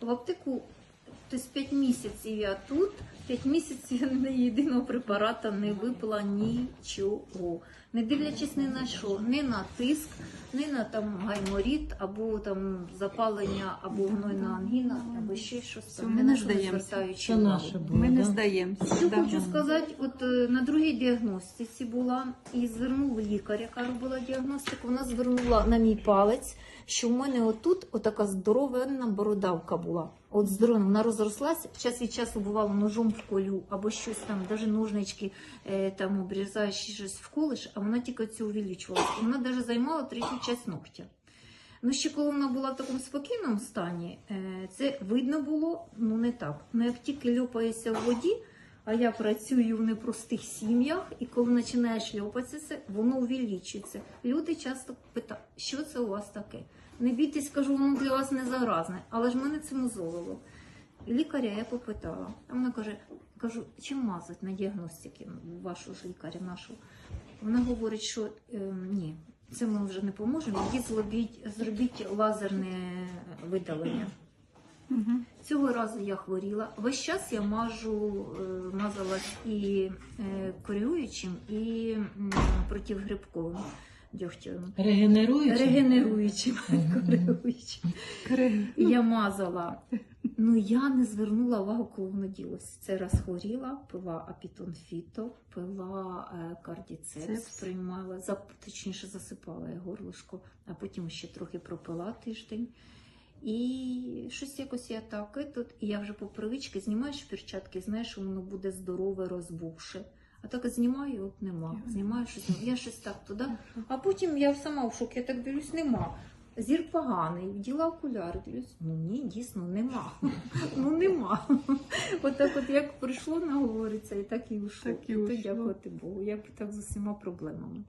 В аптеку тобто 5 місяців я тут, 5 місяців я ні єдиного препарата не випила нічого. Не дивлячись ні на що, ні на тиск, ні на там гайморіт, або там запалення, або гнойна ангіна, або ще щось Все, там. ми не не здаємося. Це наше було. Ми не здаємося. Що да. хочу сказати, от е, на другій діагностиці була і звернув лікар, яка робила діагностику. Вона звернула на мій палець, що в мене отут отака здоровенна бородавка була. От з дроном вона розрослася. Час від часу бувало ножом вколю або щось там, навіть ножнички е, там обрізаєш щось вколиш, а вона тільки це увеличувалася. І вона навіть займала третю частину ногтя. Ну, ще коли вона була в такому спокійному стані, е, це видно було, ну не так. Ну, як тільки льопаєшся в воді, а я працюю в непростих сім'ях, і коли починаєш шльопатися, воно увеличується. Люди часто питають, що це у вас таке? Не бійтесь, кажу, воно для вас не заразне, але ж мене це мозолило. Лікаря я попитала. А вона каже: кажу, чим мазати на діагностики вашого ж лікаря нашого? Вона говорить, що е, ні, це ми вже не поможемо. Йдіть зробіть, зробіть лазерне видалення. Мгм. Цього разу я хворіла. Весь час я мажу, е, мазалась і е, корюючим, і м, противгрибковим дьогтєвим. Регенеруючим, корюючим. Кри- я мазала. Ну я не звернула увагу, коли воно ділося. Це раз хворіла, пила апітон фіто, пила е, кардіцепс, приймала, точніше засипала я горлышко, а потім ще трохи пропила тиждень. І щось якось я так, і тут, і я вже по привичці знімаєш перчатки, знаєш, що воно буде здорове, розбухше. А так знімаю, от нема. Знімаю щось, я щось так туди. А потім я сама в шокі, я так дивлюсь, нема. Зір поганий, вділа окуляри, дивлюсь, ну ні, дійсно нема. Ну нема. От так от як прийшло, наговориться, і так і ушло. Так і і то дякувати Богу. Я б так з усіма проблемами.